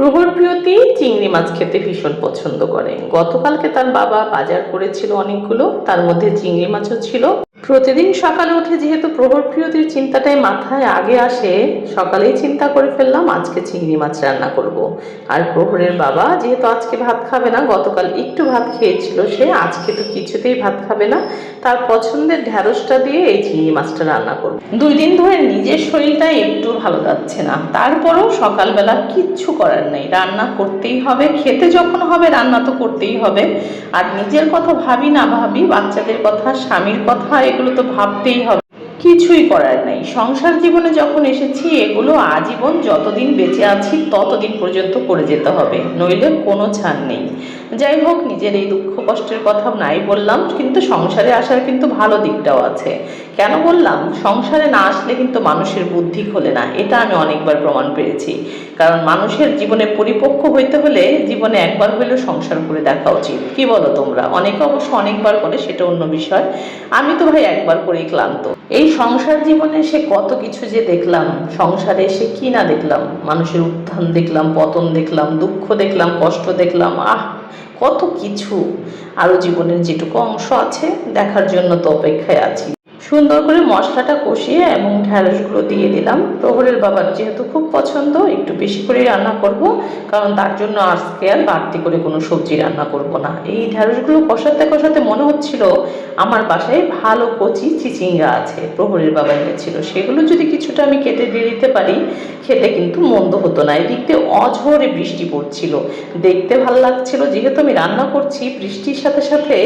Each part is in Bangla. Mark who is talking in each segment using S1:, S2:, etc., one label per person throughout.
S1: প্রহর প্রিয়তি চিংড়ি মাছ খেতে ভীষণ পছন্দ করে। গতকালকে তার বাবা বাজার করেছিল অনেকগুলো, তার মধ্যে চিংড়ি মাছও ছিল। প্রতিদিন সকালে উঠে যেহেতু প্রহর প্রিয়তির চিন্তাটাই মাথায় আগে আসে, সকালেই চিন্তা করে ফেললাম আজকে চিংড়ি মাছ রান্না করব। আর প্রহরের বাবা যেহেতু আজকে ভাত খাবে না, গতকাল একটু ভাত খেয়েছিল সে, আজকে তো কিছুতেই ভাত খাবে না। তার পছন্দের ঢ্যাঁড়সটা দিয়ে এই চিংড়ি মাছটা রান্না করব। দুই দিন ধরে নিজের শরীরটা একটু ভালো যাচ্ছে না। তারপরেও সকালবেলা কিচ্ছু করার নেই। রান্না করতেই হবে, খেতে যখন হবে রান্না তো করতেই হবে। আর নিজের কথা ভাবি না ভাবি, বাচ্চাদের কথা, স্বামীর কথা, এগুলো তো ভাবতেই হবে। কিছুই করার নাই। সংসার জীবনে যখন এসেছি, এগুলো আজীবন যতদিন বেঁচে আছি, ততদিন পর্যন্ত করে যেতে হবে। নইলে কোনো ছাড় নেই। যাই হোক, নিজের এই দুঃখ কষ্টের কথা নাই বললাম, কিন্তু সংসারে আসার কিন্তু ভালো দিকটাও আছে। কেন বললাম? সংসারে না আসলে কিন্তু মানুষের বুদ্ধি খোলে না। এটা আমি অনেকবার প্রমাণ পেয়েছি। কারণ মানুষের জীবনে পরিপক্ক হইতে হলে জীবনে একবার হইলেও সংসার করে দেখা উচিত। কি বলো তোমরা? অনেকে অবশ্য অনেকবার করে, সেটা অন্য বিষয়। আমি তো ভাই একবার করেই ক্লান্ত। এই সংসার জীবনে সে কত কিছু যে দেখলাম, সংসারে সে কি না দেখলাম, মানুষের উত্থান দেখলাম, পতন দেখলাম, দুঃখ দেখলাম, কষ্ট দেখলাম, আহ, কত কিছু। আরও জীবনের যেটুকু অংশ আছে, দেখার জন্য তো অপেক্ষায় আছি। সুন্দর করে মশলাটা কষিয়ে এবং ঢ্যাঁড়সগুলো দিয়ে দিলাম। প্রহরের বাবার যেহেতু খুব পছন্দ, একটু বেশি করে রান্না করব, কারণ তার জন্য আজকে আর বাড়তি করে কোনো সবজি রান্না করব না। এই ঢ্যাঁড়সগুলো কষাতে কষাতে মনে হচ্ছিল আমার বাসায় ভালো কচি চিচিঙ্গা আছে, প্রহরের বাবা এনেছিল। সেগুলো যদি কিছুটা আমি কেটে দিয়ে দিতে পারি, খেতে কিন্তু মন্দ হতো না। এদিক দিয়ে অঝরে বৃষ্টি পড়ছিল। দেখতে ভালো লাগছিল, যেহেতু আমি রান্না করছি, বৃষ্টির সাথে সাথে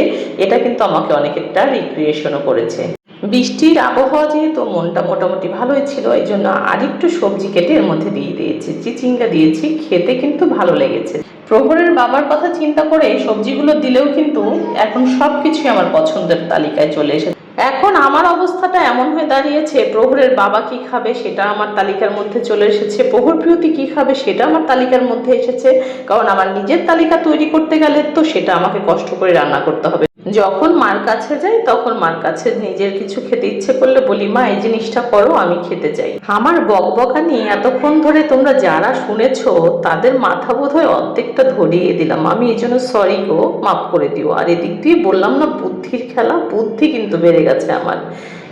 S1: এটা কিন্তু আমাকে অনেকটা রিক্রিয়েশনও করেছে। বৃষ্টির আবহাওয়া যেহেতু মনটা মোটামুটি ভালোই ছিল, এই জন্য আরেকটু সবজি কেটে এর মধ্যে দিয়ে দিয়েছি। চিচিঙ্গা দিয়েছি, খেতে কিন্তু ভালো লেগেছে। প্রহরের বাবার কথা চিন্তা করে সবজিগুলো দিলেও কিন্তু এখন সব কিছুই আমার পছন্দের তালিকায় চলে এসেছে। এখন আমার অবস্থাটা এমন হয়ে দাঁড়িয়েছে, প্রহরের বাবা কি খাবে সেটা আমার তালিকার মধ্যে চলে এসেছে, প্রহর প্রিয়তি কি খাবে সেটা আমার তালিকার মধ্যে এসেছে, কারণ আমার নিজের তালিকা তৈরি করতে গেলে তো সেটা আমাকে কষ্ট করে রান্না করতে হবে। যখন মার কাছে যাই, তখন মার কাছে নিজের কিছু খেতে ইচ্ছে করলে বলি, মা, এই জিনিসটা করো, আমি খেতে চাই। আমার বকবকানি এতক্ষণ ধরে তোমরা যারা শুনেছো, তাদের মাথা বোধ হয় অর্ধেকটা ধরিয়ে দিলাম। আমি এই জন্য সরি গো, মাফ করে দিও। আর এদিক দিয়ে বললাম না, বুদ্ধির খেলা, বুদ্ধি কিন্তু বেড়ে গেছে আমার।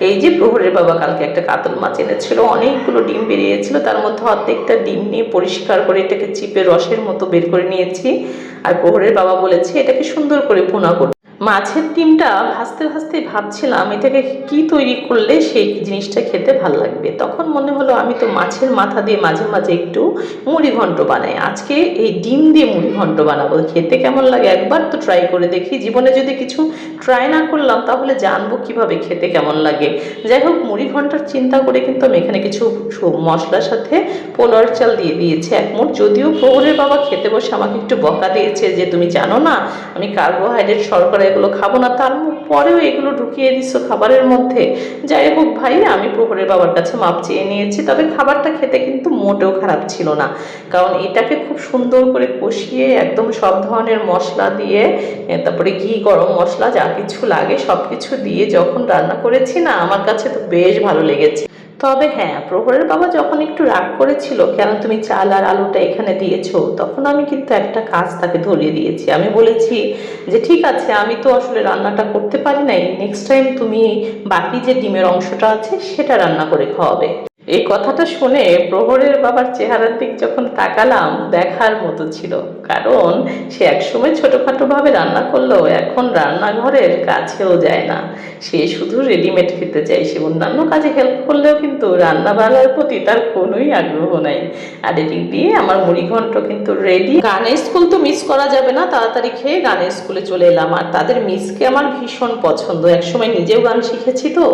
S1: এই যে প্রহরের বাবা কালকে একটা কাতল মাছ এনেছিল, অনেকগুলো ডিম বেরিয়েছিল, তার মধ্যে অর্ধেকটা ডিম নিয়ে পরিষ্কার করে এটাকে চিপে রসের মতো বের করে নিয়েছি। আর প্রহরের বাবা বলেছে, এটাকে সুন্দর করে ভুনা করতে মাছের ডিমটা ভাজতে ভাজতে ভাবছিলাম, এটাকে কি তৈরি করলে সেই জিনিসটা খেতে ভালো লাগবে? তখন মনে হলো আমি তো মাছের মাথা দিয়ে মাঝে মাঝে একটু মুড়ি ঘন্ট বানাই। আজকে এই ডিম দিয়ে মুড়ি ঘন্ট বানাবো। খেতে কেমন লাগে একবার তো ট্রাই করে দেখি। জীবনে যদি কিছু ট্রাই না করলাম, তাহলে জানব কীভাবে খেতে কেমন লাগে। যাই হোক, মুড়ি ঘণ্টার চিন্তা করে কিন্তু আমি এখানে কিছু মশলার সাথে পোলার চাল দিয়ে দিয়েছি এক মুঠ। যদিও প্রহরের বাবা খেতে বসে আমাকে একটু বকা দিয়েছে যে, তুমি জানো না, আমি কার্বোহাইড্রেট শর্করা এগুলো খাব না, তার পরেও এগুলো ঢুকিয়ে দিচ্ছ খাবারের মধ্যে। যাই হোক ভাই, আমি প্রহরের বাবার কাছে মাপ চেয়ে নিয়েছি, তবে খাবারটা খেতে কিন্তু মোটেও খারাপ ছিল না। কারণ এটাকে খুব সুন্দর করে কষিয়ে, একদম সব ধরনের মশলা দিয়ে তারপরে ঘি, গরম মশলা যা কিছু লাগে সব কিছু দিয়ে যখন রান্না করেছি না, আমার কাছে তো বেশ ভালো লেগেছে। তবে হ্যাঁ প্রহরের বাবা যখন একটু রাগ করেছিল, কেন তুমি চাল আর আলুটা এখানে দিয়েছ? তখন আমি কিন্তু একটা কাজ তাকে ধরিয়ে দিয়েছি। আমি বলেছি যে, ঠিক আছে, আমি তো আসলে রান্নাটা করতে পারি নাই। নেক্সট টাইম তুমি বাকি যে ডিমের অংশটা আছে, সেটা রান্না করে খাওয়াবে। এই কথাটা শুনে প্রহরের বাবার চেহারার দিক যখন তাকালাম, দেখার মতো ছিল। কারণ সে একসময় ছোটোখাটোভাবে রান্না করলেও এখন রান্নাঘরের কাছেও যায় না। সে শুধু রেডিমেড খেতে চায়। সে অন্যান্য কাজে হেল্প করলেও কিন্তু রান্না বান্নার প্রতি তার কোনোই আগ্রহ নাই। আর এদিক দিয়ে আমার মুড়ি ঘন্ট কিন্তু রেডি গানের স্কুল তো মিস করা যাবে না, তাড়াতাড়ি খেয়ে গানের স্কুলে চলে এলাম। আর তাদের মিসকে আমার ভীষণ পছন্দ। একসময় নিজেও গান শিখেছি তো।